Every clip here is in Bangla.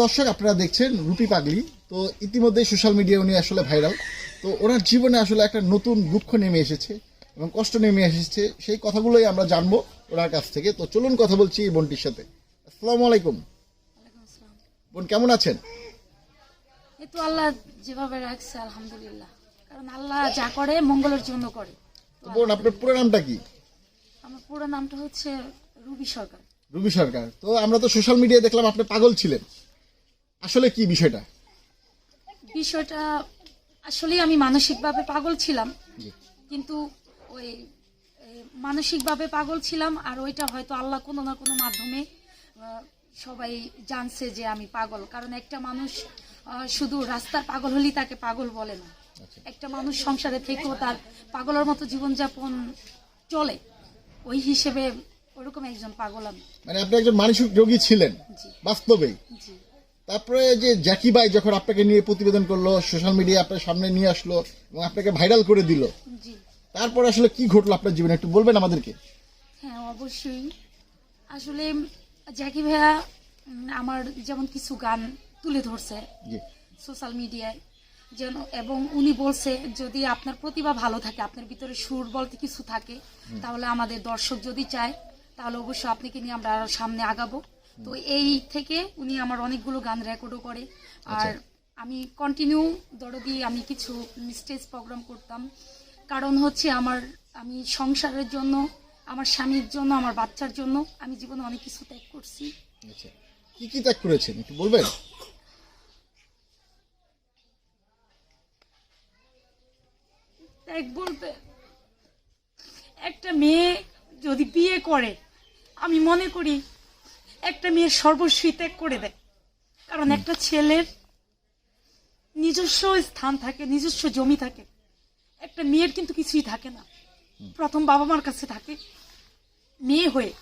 দর্শক আপনারা দেখছেন রুপি পাগলি। তো ইতিমধ্যে সোশ্যাল মিডিয়া উনি আসলে ভাইরাল তো ওনার জীবনে আসলে একটা নতুন দুঃখ নেমে এসেছে এবং কষ্ট নেমে এসেছে। সেই কথাগুলোই আমরা জানব ওনার কাছ থেকে। তো চলুন কথা বলছি এই বোনটির সাথে। আসসালামু আলাইকুম। বোন কেমন আছেন? এই তো আল্লাহ যেভাবে রাখছে আলহামদুলিল্লাহ। কারণ আল্লাহ যা করে মঙ্গলের জন্য করে। তো বোন আপনার পুরো নামটা কি? আমার পুরো নামটা হচ্ছে রুবি সরকার। রুবি সরকার। তো আমরা তো সোশ্যাল মিডিয়ায় দেখলাম আপনি পাগল ছিলেন। আসলে কি বিষয়টা? বিষয়টা আসলে আমি মানসিকভাবে পাগল ছিলাম। কিন্তু ওই মানসিকভাবে পাগল ছিলাম আর ওইটা হয়তো আল্লাহ কোনো না কোনো মাধ্যমে সবাই জানছে যে আমি পাগল। কারণ একটা মানুষ শুধু রাস্তার পাগল হলেই তাকে পাগল বলে না। আচ্ছা। একটা মানুষ সংসারে থেকেও তার পাগলের মতো জীবনযাপন চলে। ওই হিসেবে ওরকম একজন পাগল আমি মানে আপনি একজন মানসিক রোগী ছিলেন জি। তারপরে যে জ্যাকি ভাই যখন আপনাকে নিয়ে প্রতিবেদন করল সোশ্যাল মিডিয়া আপনার সামনে নিয়ে আসলো এবং আপনাকে ভাইরাল করে দিল জি। তারপরে আসলে কি ঘটলো আপনার জীবনে? একটু বলবেন আমাদেরকে। হ্যাঁ অবশ্যই। আসলে জ্যাকি ভাইয়া আমার যেমন কিছু গান তুলে ধরছে সোশ্যাল মিডিয়ায় যেন এবং উনি বলছে যদি আপনার প্রতিভা ভালো থাকে আপনার ভিতরে সুর বলতে কিছু থাকে তাহলে আমাদের দর্শক যদি চায় তাহলে অবশ্যই আপনাকে নিয়ে আমরা সামনে আগাবো। তো এই থেকে উনি আমার অনেকগুলো গান রেকর্ডও করে। আর আমি কন্টিনিউ দরদি আমি কিছু স্টেজ প্রোগ্রাম করতাম। কারণ হচ্ছে আমার আমি সংসারের জন্য আমার স্বামীর জন্য আমার বাচ্চার জন্য আমি জীবনে অনেক কিছু ত্যাগ করছি। আচ্ছা। কি কি ত্যাগ করেছেন একটু বলবেন? ত্যাগ বলতে একটা মেয়ে যদি বিয়ে করে আমি মনে করি একটা মেয়ের সর্বস্বী ত্যাগ করে দেয়। কারণ একটা ছেলের নিজস্ব স্থান থাকে নিজস্ব জমি থাকে। একটা মেয়ের কিন্তু কিছুই থাকে না। প্রথম বাবা মার কাছে থাকে। মেয়ে হয়ে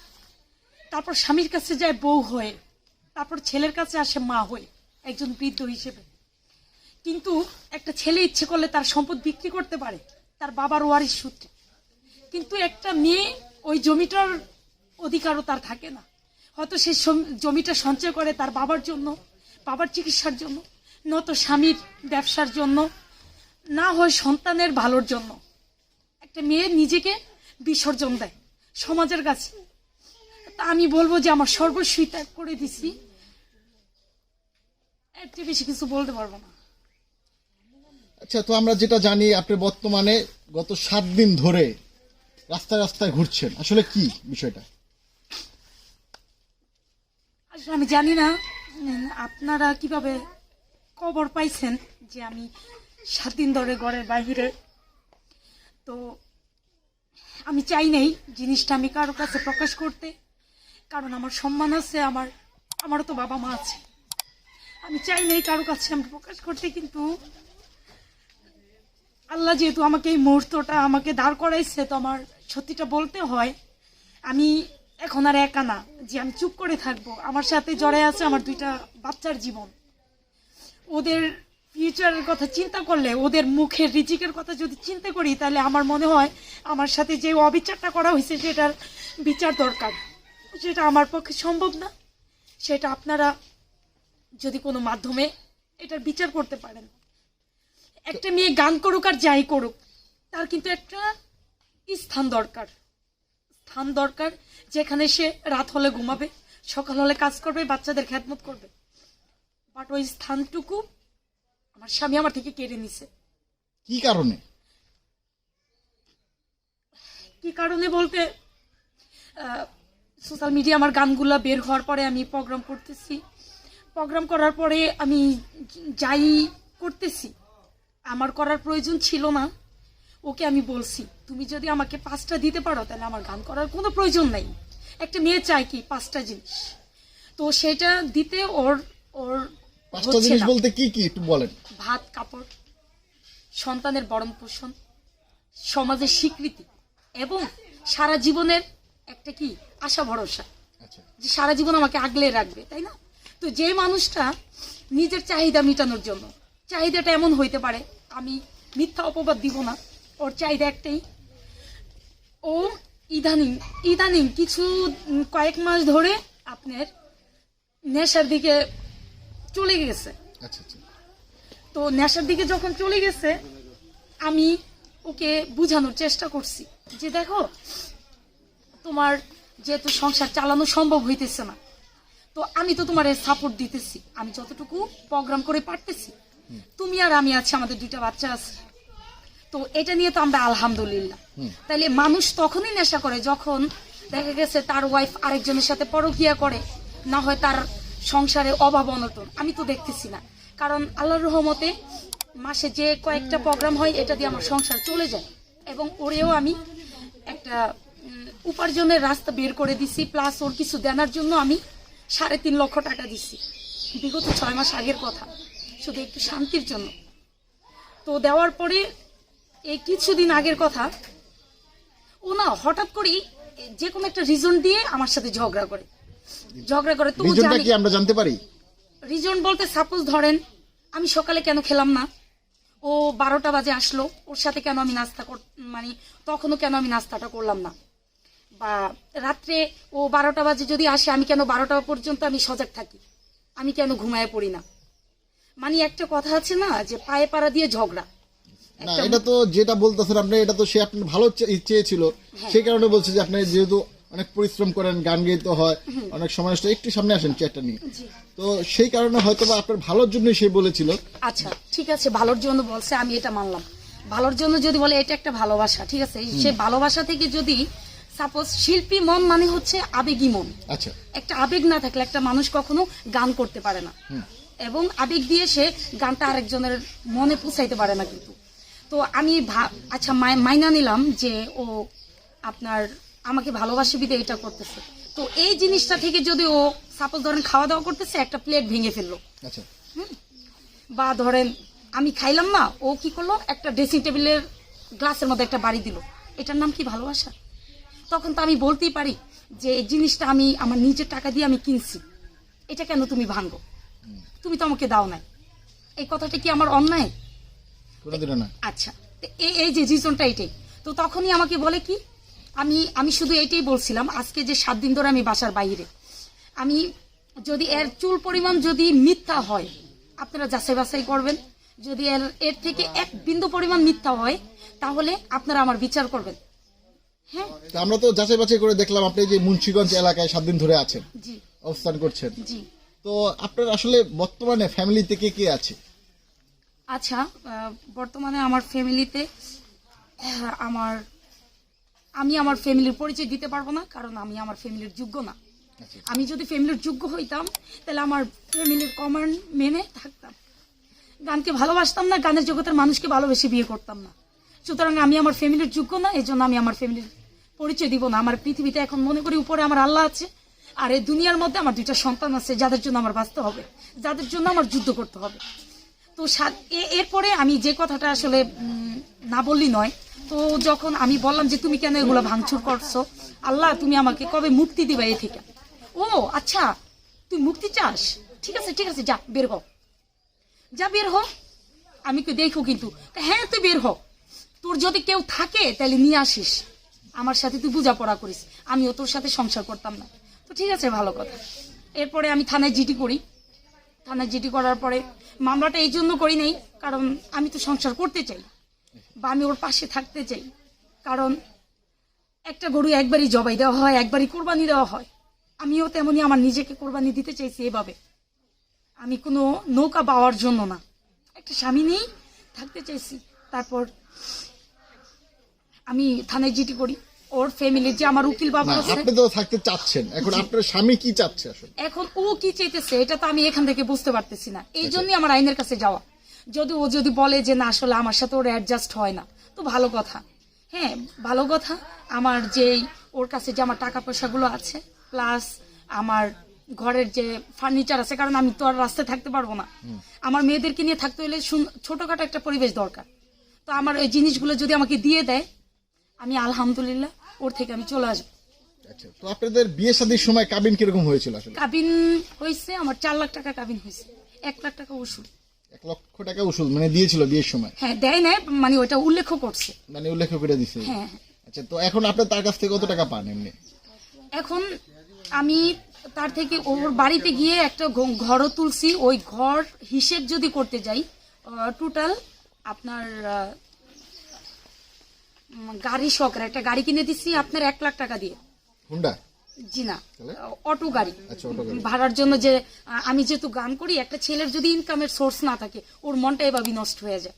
তারপর স্বামীর কাছে যায় বউ হয়ে তারপর ছেলের কাছে আসে মা হয়ে একজন বৃদ্ধ হিসেবে। কিন্তু একটা ছেলে ইচ্ছে করলে তার সম্পদ বিক্রি করতে পারে তার বাবার ওয়ারিশ সূত্রে। কিন্তু একটা মেয়ে ওই জমিটার অধিকারও তার থাকে না। হয়তো সে জমিটা সঞ্চয় করে তার বাবার জন্য, বাবার চিকিৎসার জন্য নয়তো স্বামীর ব্যবসার জন্য, না হয় সন্তানের ভালোর জন্য। একটা মেয়ে নিজেকে বিসর্জন দেয় সমাজের কাছে। তা আমি বলব যে আমার সর্বস্বী ত্যাগ করে দিছি। এর চেয়ে বেশি কিছু বলতে পারব না। আচ্ছা তো আমরা যেটা জানি, আপনি বর্তমানে গত সাত দিন ধরে রাস্তায় রাস্তায় ঘুরছেন। আসলে কি বিষয়টা? আসলে আমি জানি না আপনারা কীভাবে খবর পাইছেন যে আমি সাত দিন ধরে ঘরের বাইরে। তো আমি চাই নাই জিনিসটা আমি কারোর কাছে প্রকাশ করতে, কারণ আমার সম্মান আছে, আমার, আমারও তো বাবা মা আছে। আমি চাই নাই কারও কাছে আমি প্রকাশ করতে, কিন্তু আল্লাহ যেহেতু আমাকে এই মুহূর্তটা আমাকে দাঁড় করাইছে, তো আমার সত্যিটা বলতে হয়, আমি এখন আর একা না, যে আমি চুপ করে থাকব। আমার সাথে জড়ে আছে আমার দুইটা বাচ্চার জীবন। ওদের ফিউচারের কথা চিন্তা করলে, ওদের মুখের রিজিকের কথা যদি চিন্তা করি, তাহলে আমার মনে হয় আমার সাথে যে অবিচারটা করা হয়েছে, সেটার বিচার দরকার। সেটা আমার পক্ষে সম্ভব না। সেটা আপনারা যদি কোনো মাধ্যমে এটার বিচার করতে পারেন। একটা মেয়ে গান করুক আর যাই করুক, তার কিন্তু একটা স্থান দরকার। স্থান দরকার যেখানে সে রাত হলে ঘুমাবে সকাল হলে কাজ করবে বাচ্চাদের খেদমত করবে। বাট ওই স্থানটুকু আমার স্বামী আমার থেকে কেড়ে নিছে। কি কারণে? কি কারণে বলতে সোশ্যাল মিডিয়া আমার গানগুলো বের হওয়ার পরে আমি প্রোগ্রাম করতেছি। প্রোগ্রাম করার পরে আমি যাই করতেছি আমার করার প্রয়োজন ছিল না। ওকে আমি বলছি তুমি যদি আমাকে পাঁচটা দিতে পারো তাহলে আমার গান করার কোনো প্রয়োজন নাই। একটা মেয়ে চায় কি পাঁচটা জিনিস? তো সেটা দিতে ওর ওর পাঁচটা জিনিস বলতে কি কি একটু বলেন। ভাত কাপড় সন্তানের বরণ পোষণ সমাজের স্বীকৃতি এবং সারা জীবনের একটা কি আশা ভরসা। আচ্ছা। যে সারা জীবন আমাকে আগলে রাখবে তাই না? তো যে মানুষটা নিজের চাহিদা মেটানোর জন্য চাহিদাটা এমন হইতে পারে আমি মিথ্যা অপবাদ দিব না ওর চাহিদা একটাই। ও ইদানিং ইদানিং কিছু কয়েক মাস ধরে আপনার নেশার দিকে চলে গেছে। আচ্ছা আচ্ছা। তো নেশার দিকে যখন চলে গেছে আমি ওকে বোঝানোর চেষ্টা করছি যে দেখো তোমার যেহেতু সংসার চালানো সম্ভব হইতেছে না তো আমি তো তোমার সাপোর্ট দিতেছি। আমি যতটুকু প্রোগ্রাম করে পারতেছি তুমি আর আমি আছি আমাদের দুইটা বাচ্চা আছে। তো এটা নিয়ে তো আমরা আলহামদুলিল্লাহ। তাইলে মানুষ তখনই নেশা করে যখন দেখা গেছে তার ওয়াইফ আরেকজনের সাথে পরকিয়া করে না হয় তার সংসারে অভাব অনটন। আমি তো দেখতেছি না। কারণ আল্লাহর রহমতে মাসে যে কয়েকটা প্রোগ্রাম হয় এটা দিয়ে আমার সংসার চলে যায়। এবং ওরেও আমি একটা উপার্জনের রাস্তা বের করে দিছি প্লাস ওর কিছু দেনার জন্য আমি সাড়ে তিন লক্ষ টাকা দিছি। বিগত ছয় মাস আগের কথা। শুধু একটু শান্তির জন্য। তো দেওয়ার পরে এই কিছুদিন আগের কথা। ও না হঠাৎ করেই যে কোনো একটা রিজন দিয়ে আমার সাথে ঝগড়া করে। ঝগড়া করে তো রিজনটা কি আমরা জানতে পারি? রিজন বলতে সাপোজ ধরেন আমি সকালে কেন খেলাম না? ও বারোটা বাজে আসলো ওর সাথে কেন আমি নাস্তা কর মানে তখনও কেন আমি নাস্তাটা করলাম না? বা রাত্রে ও বারোটা বাজে যদি আসে আমি কেন বারোটা পর্যন্ত আমি সজাগ থাকি? আমি কেন ঘুমায় পড়ি না? মানে একটা কথা আছে না যে পায়ে পাড়া দিয়ে ঝগড়া। না এটা তো যেটা বলতেছেন আপনি এটা তো সে আপনার ভালো চেয়েছিল। সেই কারণে বলছে যে আপনি যেহেতু অনেক পরিশ্রম করেন গান গাইতে হয় অনেক সময় একটু সামনে আসেন চেয়ারটা নিয়ে। তো সেই কারণে হয়তো বা আপনার ভালোর জন্যই সে বলেছিল। আচ্ছা ঠিক আছে ভালোর জন্য বলছে আমি এটা মানলাম। ভালোর জন্য যদি বলে এটা একটা ভালোবাসা ঠিক আছে? সে ভালোবাসা থেকে যদি সাপোজ শিল্পী মন মানে হচ্ছে আবেগী মন। আচ্ছা। একটা আবেগ না থাকলে একটা মানুষ কখনো গান করতে পারে না। এবং আবেগ দিয়ে সে গানটা আরেকজনের মনে পুষাইতে পারে না কিন্তু। তো আমি ভা- আচ্ছা মাই- মাইনা নিলাম যে ও আপনার আমাকে ভালোবাসে বিদে এটা করতেছে। তো এই জিনিসটা থেকে যদি ও সাপোজ ধরেন খাওয়া দাওয়া করতেছে একটা প্লেট ভেঙে ফেলল। আচ্ছা। বা ধরেন আমি খাইলাম না ও কি করল? একটা ড্রেসিং টেবিলের গ্লাসের মধ্যে একটা বাড়ি দিল। এটার নাম কি ভালোবাসা? তখন তো আমি বলতেই পারি যে এই জিনিসটা আমি আমার নিজের টাকা দিয়ে আমি কিনছি। এটা কেন তুমি ভাঙো? তুমি তো আমাকে দাও নাই। এই কথাটা কি আমার অন্যায়? কোনোদিনও না। আচ্ছা এই এই যে রিজনটা এটাই। তো তখনই আমাকে বলে কি আমি আমি শুধু এটাই বলছিলাম আজকে যে সাত দিন ধরে আমি বাসার বাইরে আমি যদি এর চুল পরিমাণ যদি মিথ্যা হয় আপনারা যাচাই বাছাই করবেন যদি এর এর থেকে এক বিন্দু পরিমাণ মিথ্যা হয় তাহলে আপনারা আমার বিচার করবেন। হ্যাঁ? তো আমরা তো যাচাই বাছাই করে দেখলাম আপনি যে মুন্সিগঞ্জ এলাকায় সাত দিন ধরে আছেন জি। অবস্থান করছেন। জি। তো আপনার আসলে বর্তমানে ফ্যামিলিতে কে কে আছে? আচ্ছা বর্তমানে আমার ফ্যামিলিতে আমার আমি আমার ফ্যামিলির পরিচয় দিতে পারব না কারণ আমি আমার ফ্যামিলির যোগ্য না। আচ্ছা। আমি যদি ফ্যামিলির যোগ্য হইতাম তাহলে আমার ফ্যামিলির কমান্ড মেনে থাকতাম। গানকে ভালোবাসতাম না গানের জগতের মানুষকে ভালোবেসে বিয়ে করতাম না। সুতরাং আমি আমার ফ্যামিলির যোগ্য না এই আমি আমার ফ্যামিলির পরিচয় দিব না। আমার পৃথিবীতে এখন মনে করি উপরে আমার আল্লাহ আছে আর এই দুনিয়ার মধ্যে আমার দুইটা সন্তান আছে যাদের জন্য আমার বাঁচতে হবে যাদের জন্য আমার যুদ্ধ করতে হবে। তো এরপরে আমি যে কথাটা আসলে না বললি নয়, তো যখন আমি বললাম যে তুমি কেন এগুলো ভাঙচুর করছ, আল্লাহ তুমি আমাকে কবে মুক্তি দিবা এ থেকে? ও আচ্ছা তুই মুক্তি চাস? ঠিক আছে ঠিক আছে, যা, বের হ। যা, বের হ। আমি কি দেখো কিন্তু? হ্যাঁ তুই বের হ। তোর যদি কেউ থাকে, তাহলে নিয়ে আসিস। আমার সাথে তুই বোঝাপড়া করিস। আমিও তোর সাথে সংসার করতাম না। তো ঠিক আছে, ভালো কথা। এরপরে আমি থানায় জিডি করি। থানায় জিডি করার পরে মামলাটা এই জন্য করি নাই, কারণ আমি তো সংসার করতে চাই বা আমি ওর পাশে থাকতে চাই। কারণ একটা গরু একবারই জবাই দেওয়া হয়, একবারই কোরবানি দেওয়া হয়। আমিও তেমনি আমার নিজেকে কোরবানি দিতে চাইছি এভাবে। আমি কোনো নৌকা পাওয়ার জন্য না। একটা স্বামী নিয়েই থাকতে চাইছি। তারপর আমি থানায় জিডি করি। ওর ফ্যামিলির যে আমার উকিল বাবু আছে। আপনি তো থাকতে চাচ্ছেন। এখন আপনার স্বামী কি চাচ্ছে আসলে? এখন ও কি চাইতেছে এটা তো আমি এখান থেকে বুঝতে পারতেছি না। এই জন্যই আমার আইনের কাছে যাওয়া। যদি ও যদি বলে যে না আসলে আমার সাথে ওর অ্যাডজাস্ট হয় না তো ভালো কথা। হ্যাঁ ভালো কথা। আমার যেই ওর কাছে যে আমার টাকা পয়সাগুলো আছে প্লাস আমার ঘরের যে ফার্নিচার আছে কারণ আমি তো আর রাস্তায় থাকতে পারব না। আমার মেয়েদেরকে নিয়ে থাকতে হলে ছোটখাটো একটা পরিবেশ দরকার। তো আমার ওই জিনিসগুলো যদি আমাকে দিয়ে দেয় আমি আলহামদুলিল্লাহ ওর থেকে আমি চলে আসব। আচ্ছা তো আপনাদের বিয়ে শাদীর সময় কাবিন কীরকম হয়েছিল আসলে? কাবিন হয়েছে আমার চার লাখ টাকা কাবিন হয়েছে। এক লাখ টাকা উসুল এক লক্ষ টাকা উসুল মানে দিয়েছিল বিয়ের সময়? হ্যাঁ দেয় না মানে ওটা উল্লেখ করছে। মানে উল্লেখ করে দিছে? হ্যাঁ আচ্ছা তো এখন আপনি তার কাছ থেকে কত টাকা পান এমনি? এখন আমি তার থেকে ওর বাড়িতে গিয়ে একটা ঘরও তুলছি। ওই ঘর হিসেব যদি করতে যাই টোটাল আপনার গাড়ি শখের একটা গাড়ি কিনে দিচ্ছি আপনার এক লাখ টাকা দিয়ে। হুন্ডা? জি না তাহলে? অটো গাড়ি। আচ্ছা অটো গাড়ি। ভাড়ার জন্য যে আমি যেহেতু গান করি একটা ছেলের যদি ইনকামের সোর্স না থাকে ওর মনটা এভাবেই নষ্ট হয়ে যায়।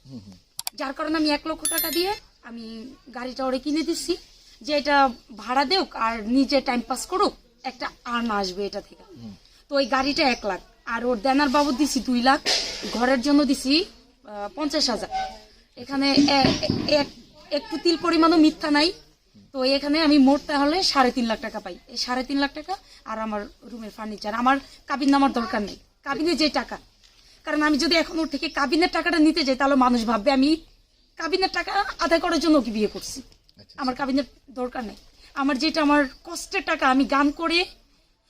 যার কারণে আমি এক লক্ষ টাকা দিয়ে আমি গাড়িটা ওরে কিনে দিচ্ছি যে এটা ভাড়া দেওক আর নিজে টাইম পাস করুক একটা আর্ন আসবে এটা থেকে। তো ওই গাড়িটা এক লাখ আর ওর দেনার বাবদ দিছি দুই লাখ ঘরের জন্য দিছি পঞ্চাশ হাজার। এখানে এক- একটু তিল পরিমাণও মিথ্যা নাই। তো এখানে আমি মোট তাহলে সাড়ে তিন লাখ টাকা পাই। এই সাড়ে তিন লাখ টাকা আর আমার রুমের ফার্নিচার আমার কাবিন নামার দরকার নেই। কাবিনে যে টাকা। কারণ আমি যদি এখন ওর থেকে কাবিনের টাকাটা নিতে যাই তাহলে মানুষ ভাববে আমি কাবিনের টাকা আদায় করার জন্য ওকে বিয়ে করছি। আচ্ছা আমার কাবিনের দরকার নেই। আমার যেটা আমার কষ্টের টাকা আমি গান করে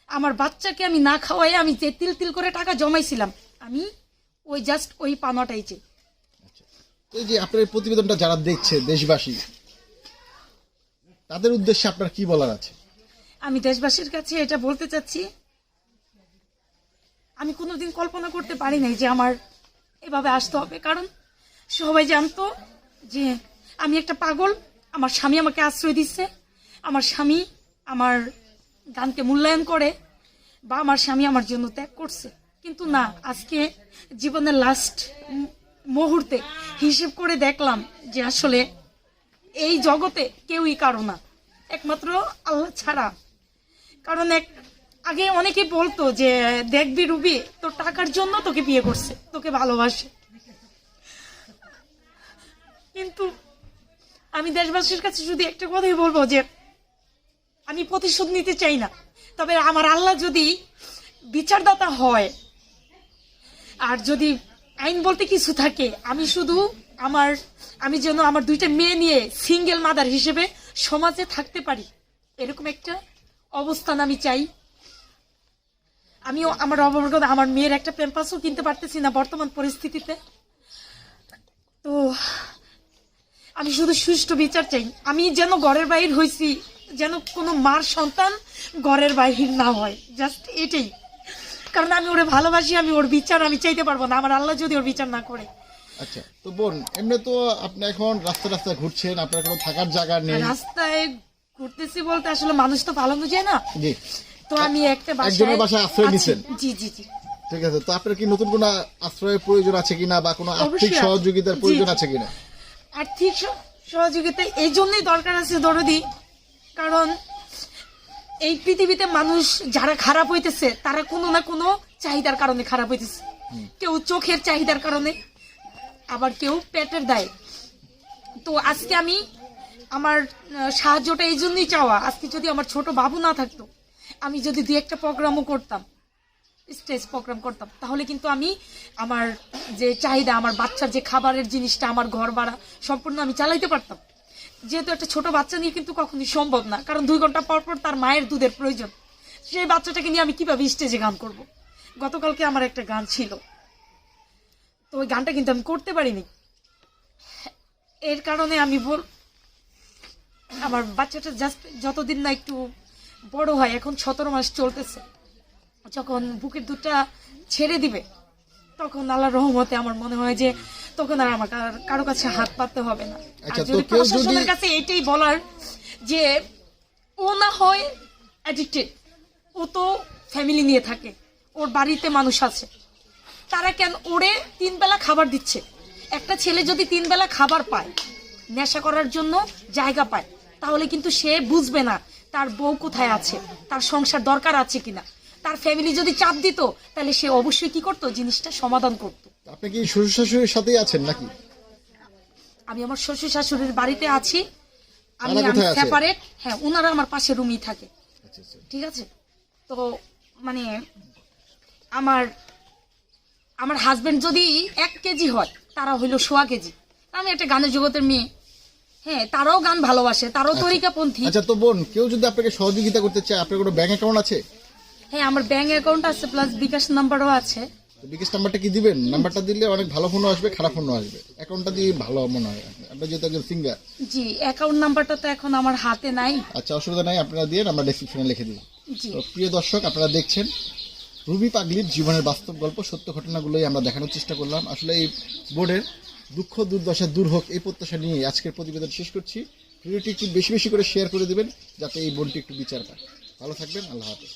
আমার বাচ্চাকে আমি না খাওয়াই আমি যে তিল তিল করে টাকা জমাইছিলাম আমি ওই জাস্ট ওই পানাটাই চাই। আচ্ছা এই যে আপনার প্রতিবেদনটা যারা দেখছে, দেশবাসী, তাদের উদ্দেশ্যে আপনার কি বলার আছে? আমি দেশবাসীর কাছে এটা বলতে চাচ্ছি, আমি কোনোদিন কল্পনা করতে পারি নাই যে আমার এভাবে আসতে হবে। কারণ সবাই জানতো যে আমি একটা পাগল, আমার স্বামী আমাকে আশ্রয় দিচ্ছে, আমার স্বামী আমার গানকে মূল্যায়ন করে বা আমার স্বামী আমার জন্য ত্যাগ করছে। কিন্তু না, আজকে জীবনের লাস্ট মুহূর্তে হিসেব করে দেখলাম যে আসলে এই জগতে কেউই কারও না। একমাত্র আল্লাহ ছাড়া। কারণ এক, আগে অনেকে বলতো যে, দেখবি রুবি, তোর টাকার জন্য তোকে বিয়ে করছে, তোকে ভালোবাসে। কিন্তু আমি দেশবাসীর কাছে শুধু একটা কথাই বলব যে, আমি প্রতিশোধ নিতে চাই না। তবে আমার আল্লাহ যদি বিচারদাতা হয়, আর যদি আইন বলতে কিছু থাকে। আমি শুধু আমার, আমি যেন আমার দুইটা মেয়ে নিয়ে সিঙ্গেল মাদার হিসেবে সমাজে থাকতে পারি। এরকম একটা অবস্থান আমি চাই। আমিও আমার অবর্গ আমার মেয়ের একটা প্যাম্পাসও কিনতে পারতেছি না বর্তমান পরিস্থিতিতে। তো আমি শুধু সুষ্ঠু বিচার চাই। আমি যেন ঘরের বাইর হয়েছি যেন কোনো মার সন্তান ঘরের বাহির না হয়। জাস্ট এটাই। কারণ আমি ওরে ভালোবাসি আমি ওর বিচার আমি চাইতে পারব না। আমার আল্লাহ যদি ওর বিচার না করে। আচ্ছা তো বোন এমনি তো আপনি এখন রাস্তা রাস্তায় ঘুরছেন আপনার কোনো থাকার জায়গা নেই। রাস্তায় ঘুরতেছি বলতে আসলে মানুষ তো পালানো যায় না। জি। তো আমি একটা একজনের বাসায় আশ্রয়। নিছেন? জি জি জি। ঠিক আছে তো আপনার কি নতুন কোনো আশ্রয়ের প্রয়োজন আছে কিনা বা কোনো আর্থিক সহযোগিতার প্রয়োজন আছে কিনা? আর্থিক সহযোগিতা এই জন্যই দরকার আছে দরদি। কারণ এই পৃথিবীতে মানুষ যারা খারাপ হইতেছে তারা কোনো না কোনো চাহিদার কারণে খারাপ হইতেছে। কেউ চোখের চাহিদার কারণে আবার কেউ পেটের দায়। তো আজকে আমি আমার সাহায্যটা এই জন্যই চাওয়া আজকে যদি আমার ছোট বাবু না থাকতো আমি যদি দু একটা প্রোগ্রামও করতাম স্টেজ প্রোগ্রাম করতাম তাহলে কিন্তু আমি আমার যে চাহিদা আমার বাচ্চার যে খাবারের জিনিসটা আমার ঘর ভাড়া সম্পূর্ণ আমি চালাইতে পারতাম। যেহেতু একটা ছোট বাচ্চা নিয়ে কিন্তু কখনই সম্ভব না। কারণ দুই ঘণ্টা পর পর তার মায়ের দুধের প্রয়োজন। সেই বাচ্চাটাকে নিয়ে আমি কীভাবে স্টেজে গান করব? গতকালকে আমার একটা গান ছিল। তো ওই গানটা কিন্তু আমি করতে পারিনি। এর কারণে আমি বল, আমার বাচ্চাটা জাস্ট যতদিন না একটু বড় হয়, এখন সতেরো মাস চলতেছে। যখন বুকের দুধটা ছেড়ে দিবে, তখন আল্লাহর রহমতে আমার মনে হয় যে তখন আর আমার কার- কারও কাছে হাত পাততে হবে না। আর আচ্ছা, প্রশাসনের যদি- কাছে এটাই বলার যে ও না হয় অ্যাডিক্টেড ও তো ফ্যামিলি নিয়ে থাকে ওর বাড়িতে মানুষ আছে তারা কেন ওরে তিন বেলা খাবার দিচ্ছে? একটা ছেলে যদি তিন বেলা খাবার পায় নেশা করার জন্য জায়গা পায় তাহলে কিন্তু সে বুঝবে না তার বউ কোথায় আছে তার সংসার দরকার আছে কিনা। তার ফ্যামিলি যদি চাপ দিত তাহলে সে অবশ্যই কি করতো? জিনিসটা সমাধান করতো। আপনি কি শ্বশুর শাশুড়ির সাথেই আছেন নাকি? আমি আমার শ্বশুর শাশুড়ির বাড়িতে আছি। আমি তারা কোথায় আছে? সেপারেট হ্যাঁ ওনারা আমার পাশে রুমই থাকে। আচ্ছা আচ্ছা। ঠিক আছে? তো মানে আমার আমার হাজবেন্ড যদি এক কেজি হয় তারা হইল সোয়া কেজি। আমি একটা গানের জগতের মেয়ে। হ্যাঁ তারাও গান ভালোবাসে তারাও তরিকাপন্থী। আচ্ছা তো বোন কেউ যদি আপনাকে সহযোগিতা করতে চায় আপনার কোনো ব্যাংক অ্যাকাউন্ট আছে? হ্যাঁ আমার ব্যাংক অ্যাকাউন্ট আছে প্লাস বিকাশ নাম্বারও আছে। বিকাশ নাম্বারটা কি দিবেন? নাম্বারটা দিলে অনেক ভালো ফোনও আসবে খারাপ ফোনও আসবে। অ্যাকাউন্টটা দিয়ে ভালো মনে হয়। আপনি যেহেতু একজন সিঙ্গার জি অ্যাকাউন্ট নাম্বারটা তো এখন আমার হাতে নাই। আচ্ছা অসুবিধা নাই আপনারা দিয়ে আমরা ডেসক্রিপশনে লিখে জি। তো প্রিয় দর্শক আপনারা দেখছেন রুবি পাগলির জীবনের বাস্তব গল্প সত্য ঘটনাগুলোই আমরা দেখানোর চেষ্টা করলাম। আসলে এই বোর্ডের দুঃখ দুর্দশা দূর হোক এই প্রত্যাশা নিয়ে আজকের প্রতিবেদন শেষ করছি। ভিডিওটি একটু বেশি বেশি করে শেয়ার করে দেবেন যাতে এই বোনটি একটু বিচার পায়। ভালো থাকবেন আল্লাহ হাফেজ।